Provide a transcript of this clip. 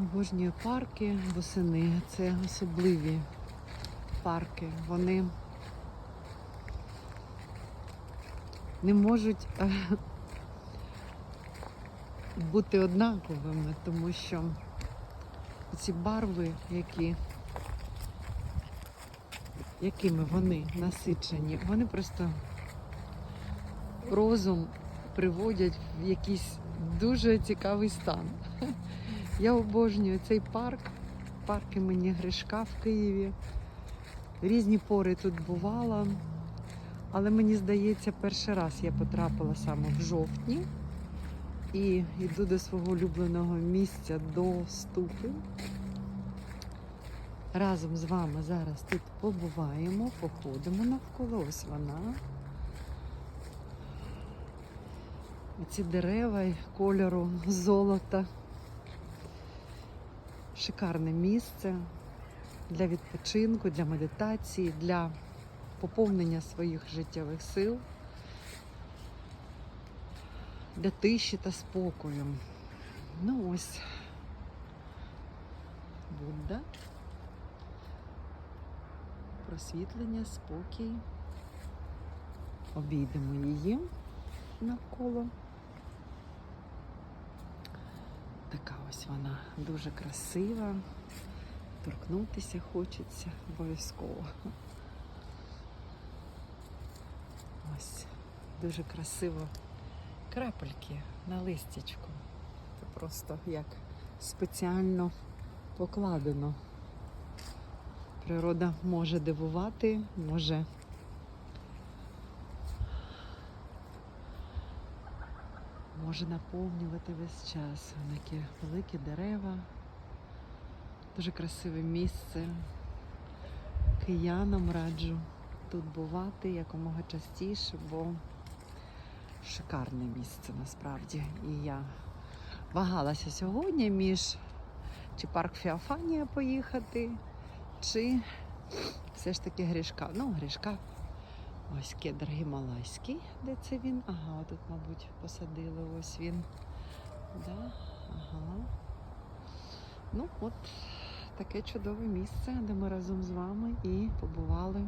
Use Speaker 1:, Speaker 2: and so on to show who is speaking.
Speaker 1: Обожнюю парки восени. Це особливі парки. Вони не можуть е, бути однаковими, тому що ці барви, які, якими вони насичені, вони просто розум приводять в якийсь дуже цікавий стан. Я обожнюю цей парк, парк імені Гришка в Києві. Різні пори тут бувала, але мені здається, перший раз я потрапила саме в жовтні і йду до свого улюбленого місця до ступи. Разом з вами зараз тут побуваємо, походимо навколо. Ось вона. Ці дерева кольору золота. Шикарне місце для відпочинку, для медитації, для поповнення своїх життєвих сил, для тиші та спокою. Ну ось Будда. Просвітлення, спокій. Обійдемо її навколо. Така ось вона дуже красива. Торкнутися хочеться обов'язково. Ось дуже красиво крапельки на листячку. Це просто як спеціально покладено. Природа може дивувати, може може наповнювати весь час. Такі великі дерева, дуже красиве місце. Киянам раджу тут бувати якомога частіше, бо шикарне місце насправді. І я вагалася сьогодні між чи парк Феофанія поїхати, чи все ж таки Гришка. Ну, Гришка Ось кедр гімалайський, де це він? Ага, тут, мабуть, посадили ось він. Да? Ага. Ну, от таке чудове місце, де ми разом з вами і побували.